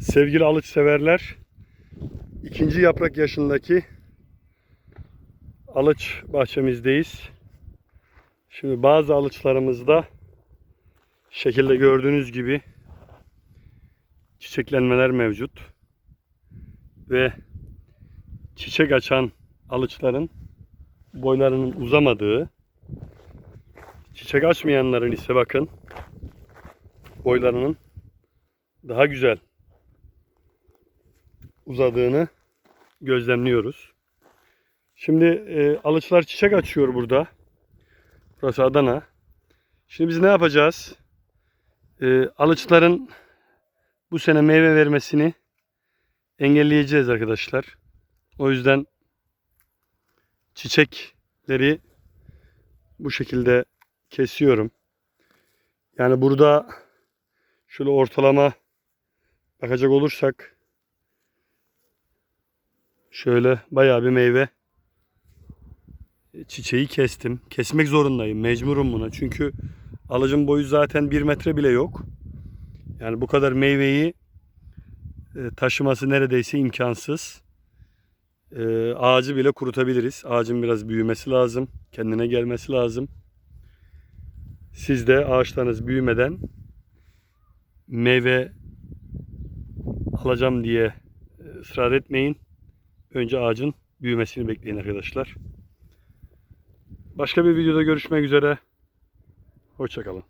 Sevgili alıç severler, ikinci yaprak yaşındaki alıç bahçemizdeyiz. Şimdi bazı alıçlarımızda şekilde gördüğünüz gibi çiçeklenmeler mevcut. Ve çiçek açan alıçların boylarının uzamadığı, çiçek açmayanların ise bakın boylarının daha güzel uzadığını gözlemliyoruz. Şimdi e, alıçlar çiçek açıyor burada. Burası Adana. Şimdi biz ne yapacağız? E, alıçların bu sene meyve vermesini engelleyeceğiz arkadaşlar. O yüzden çiçekleri bu şekilde kesiyorum. Yani burada şöyle ortalama bakacak olursak şöyle bayağı bir meyve çiçeği kestim. Kesmek zorundayım. Mecburum buna. Çünkü alıcın boyu zaten bir metre bile yok. Yani bu kadar meyveyi e, taşıması neredeyse imkansız. E, ağacı bile kurutabiliriz. Ağacın biraz büyümesi lazım. Kendine gelmesi lazım. Siz de ağaçlarınız büyümeden meyve alacağım diye ısrar etmeyin. Önce ağacın büyümesini bekleyin arkadaşlar. Başka bir videoda görüşmek üzere. Hoşçakalın.